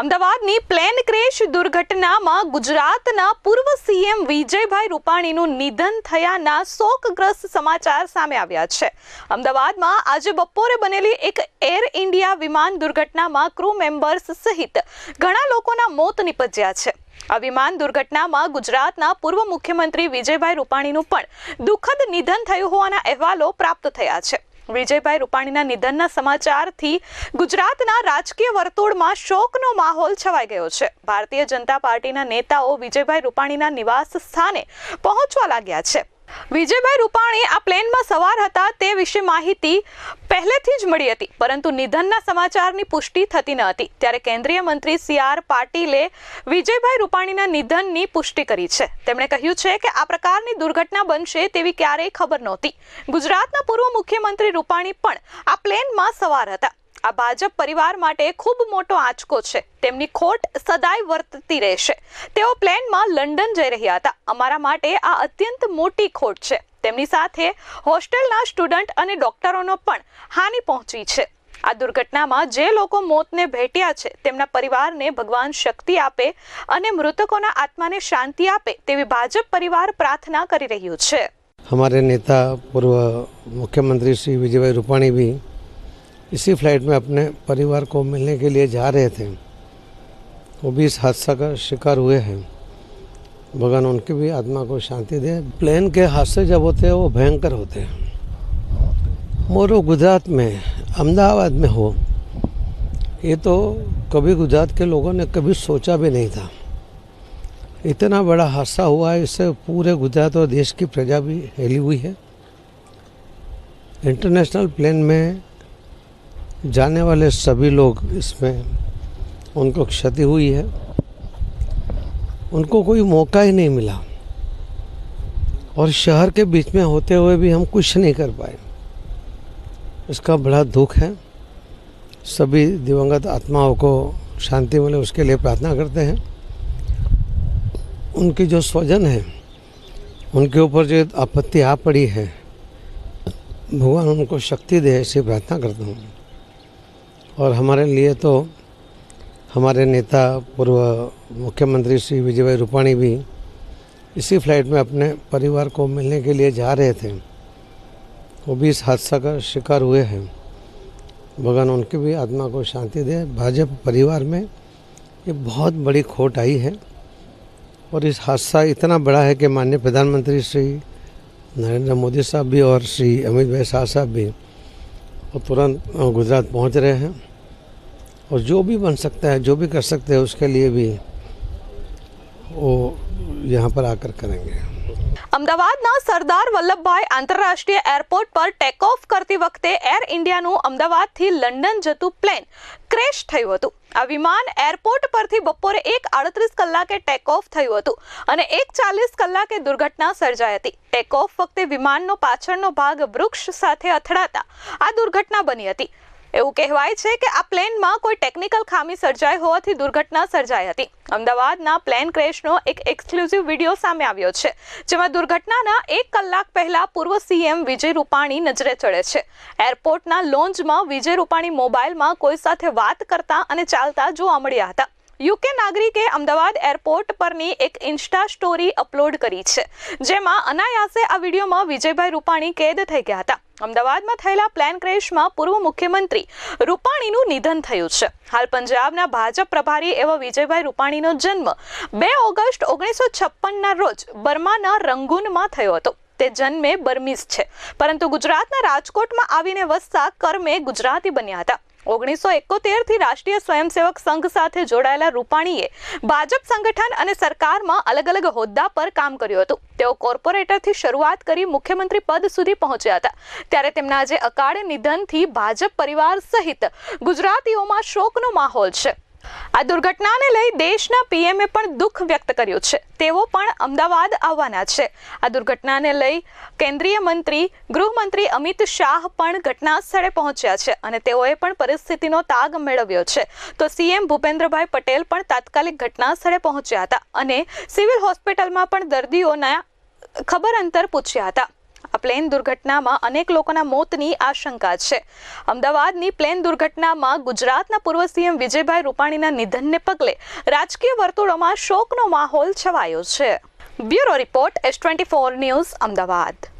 અમદાવાદની plane crash દુર્ઘટનામાં ગુજરાતના પૂર્વ સીએમ વિજયભાઈ રૂપાણીનું નિધન થયાના શોકગ્રસ્ત સમાચાર સામે આવ્યા છે. અમદાવાદમાં આજે બપોરે બનેલી એક એર ઇન્ડિયા વિમાન દુર્ઘટનામાં ક્રૂ મેમ્બર્સ સહિત ઘણા લોકોના મોત નિપજ્યા છે. આ વિમાન દુર્ઘટનામાં ગુજરાતના પૂર્વ મુખ્યમંત્રી વિજયભાઈ રૂપાણીનું પણ દુઃખદ નિધન થયું હોવાના અહેવાલો પ્રાપ્ત થયા છે. વિજયભાઈ રૂપાણીના નિધનના સમાચારથી ગુજરાતના રાજકીય વર્તુળમાં શોકનો માહોલ છવાઈ ગયો છે. ભારતીય જનતા પાર્ટીના નેતાઓ વિજયભાઈ રૂપાણીના નિવાસ સ્થાને પહોંચવા લાગ્યા છે. વિજયભાઈ રૂપાણી, આ પ્લેનમાં સવાર હતા તે વિશે માહિતી પહેલેથી જ મળી હતી, પરંતુ નિધનના સમાચારની પુષ્ટિ થતી ન હતી. ત્યારે કેન્દ્રીય મંત્રી સી આર પાટીલે વિજયભાઈ રૂપાણીના નિધનની પુષ્ટિ કરી છે. તેમણે કહ્યું છે કે આ પ્રકારની દુર્ઘટના બનશે તેવી ક્યારેય ખબર નહોતી. ગુજરાતના પૂર્વ મુખ્યમંત્રી રૂપાણી પણ આ પ્લેનમાં સવાર હતા. આ ભાજપ પરિવાર માટે ખૂબ મોટો આંચકો છે. તેમની ખોટ સદાય વર્તતી રહેશે. તેઓ પ્લેનમાં લંડન જઈ રહ્યા હતા. અમારા માટે આ અત્યંત મોટી ખોટ છે. તેમની સાથે હોસ્ટેલના સ્ટુડન્ટ અને ડોક્ટરોનો પણ હાનિ પહોંચી છે આ દુર્ઘટનામાં જે લોકો મોતને ભેટ્યા છે તેમના પરિવારને ભગવાન શક્તિ આપે અને મૃતકોના આત્માને શાંતિ આપે તેવી ભાજપ પરિવાર પ્રાર્થના કરી રહ્યું છે हमारे नेता पूर्व मुख्यमंत्री श्री विजय भाई रूपाणी भी इसी फ्लाइट में अपने परिवार को मिलने के लिए जा रहे थे वो भी इस हादसा का शिकार हुए हैं भगवान उनकी भी आत्मा को शांति दे। प्लेन के हादसे जब होते हैं, वो भयंकर होते हैं। मोरो गुजरात में, अहमदाबाद में हो। ये तो कभी गुजरात के लोगों ने कभी सोचा भी नहीं था। इतना बड़ा हादसा हुआ है, इससे पूरे गुजरात और देश की प्रजा भी हिली हुई है। इंटरनेशनल प्लेन में जाने वाले सभी लोग इसमें, उनको क्षति हुई है। उनको कोई मौका ही नहीं मिला। और शहर के बीच में होते हुए भी हम कुछ नहीं कर पाए। इसका बड़ा दुख है। सभी दिवंगत आत्माओं को शांति मिले, उसके लिए प्रार्थना करते हैं। उनके जो स्वजन है, उनके ऊपर जो आपत्ति आ पड़ी है, भगवान उनको शक्ति दे, ऐसी प्रार्थना करता हूँ। और हमारे लिए तो हमारे नेता, पूर्व मुख्यमंत्री श्री विजय भाई रूपाणी भी इसी फ़्लाइट में अपने परिवार को मिलने के लिए जा रहे थे। वो भी इस हादसा का शिकार हुए हैं। भगवान उनकी भी आत्मा को शांति दे। भाजपा परिवार में ये बहुत बड़ी खोट आई है और इस हादसा इतना बड़ा है कि माननीय प्रधानमंत्री श्री नरेंद्र मोदी साहब भी और श्री अमित भाई शाह साहब भी वो तुरंत गुजरात पहुँच रहे हैं। और जो भी बन सकता है जो भी कर सकते हैं उसके लिए भी वो यहाँ पर आकर करेंगे અમદાવાદના સરદાર વલ્લભભાઈ આંતરરાષ્ટ્રીય એરપોર્ટ પર ટેક ઓફ કરતી વખતે એર ઇન્ડિયાનું અમદાવાદથી લંડન જતું પ્લેન ક્રેશ થયું હતું આ વિમાન એરપોર્ટ પરથી બપોરે એક આડત્રીસ કલાકે ટેક ઓફ થયું હતું અને એક ચાલીસ કલાકે દુર્ઘટના સર્જાઈ હતી ટેક ઓફ વખતે વિમાનનો પાછળનો ભાગ વૃક્ષ સાથે અથડાતા આ દુર્ઘટના બની હતી એવું કહેવાય છે કે આ પ્લેનમાં કોઈ ટેકનિકલ ખામી સર્જાઈ હોવાથી દુર્ઘટના સર્જાઈ હતી. અમદાવાદના પ્લેન ક્રેશનો એક એક્સક્લુઝિવ વીડિયો સામે આવ્યો છે, જેમાં દુર્ઘટનાના એક કલાક પહેલા પૂર્વ સીએમ વિજય રૂપાણી નજરે ચડે છે. એરપોર્ટના લોન્જમાં વિજય રૂપાણી મોબાઈલમાં કોઈ સાથે વાત કરતા અને ચાલતા જોવા મળ્યા હતા. યુકે નાગરિકે અમદાવાદ એરપોર્ટ પરની એક ઇન્સ્ટા સ્ટોરી અપલોડ કરી છે, જેમાં અનાયાસે આ વિડીયોમાં વિજયભાઈ રૂપાણી કેદ થઈ ગયા હતા. અમદાવાદમાં થયેલા પ્લેન ક્રેશમાં પૂર્વ મુખ્યમંત્રી રૂપાણીનું નિધન થયું છે. હાલ પંજાબના ભાજપ પ્રભારી એવા વિજયભાઈ રૂપાણીનો જન્મ બે ઓગસ્ટ ઓગણીસો છપ્પનના રોજ બર્માના રંગૂનમાં થયો હતો. તે જન્મે બર્મીઝ છે. પરંતુ ગુજરાતના રાજકોટમાં આવીને વસતા કર્મે ગુજરાતી બન્યા હતા. ઓગણીસો એકોતેરથી રાષ્ટ્રીય સ્વયંસેવક સંઘ સાથે જોડાયેલા રૂપાણીએ ભાજપ સંગઠન અને સરકારમાં અલગ અલગ હોદ્દા પર કામ કર્યું હતું. તેઓ કોર્પોરેટરથી શરૂઆત કરી મુખ્યમંત્રી પદ સુધી પહોંચ્યા હતા. ત્યારે તેમના આજે અકાળે નિધનથી ભાજપ પરિવાર સહિત ગુજરાતીઓમાં શોકનો માહોલ છે. આ દુર્ઘટનાને લઈ દેશના પીએમએ પણ દુઃખ વ્યક્ત કર્યું છે. તેઓ પણ અમદાવાદ આવવાના છે. આ દુર્ઘટનાને લઈ કેન્દ્રીય મંત્રી, ગૃહમંત્રી અમિત શાહ પણ ઘટના સ્થળે પહોંચ્યા છે અને તેઓએ પણ પરિસ્થિતિનો તાગ મેળવ્યો છે. તો સીએમ ભૂપેન્દ્રભાઈ પટેલ પણ તાત્કાલિક ઘટના સ્થળે પહોંચ્યા હતા અને સિવિલ હોસ્પિટલમાં પણ દર્દીઓના ખબર અંતર પૂછ્યા હતા. આ પ્લેન દુર્ઘટનામાં અનેક લોકોના મોતની આશંકા છે. અમદાવાદની પ્લેન દુર્ઘટનામાં ગુજરાતના પૂર્વ સીએમ વિજયભાઈ રૂપાણીના નિધનને પગલે રાજકીય વર્તુળોમાં શોકનો માહોલ છવાયો છે. Bureau report, S twenty four news, Ahmedabad.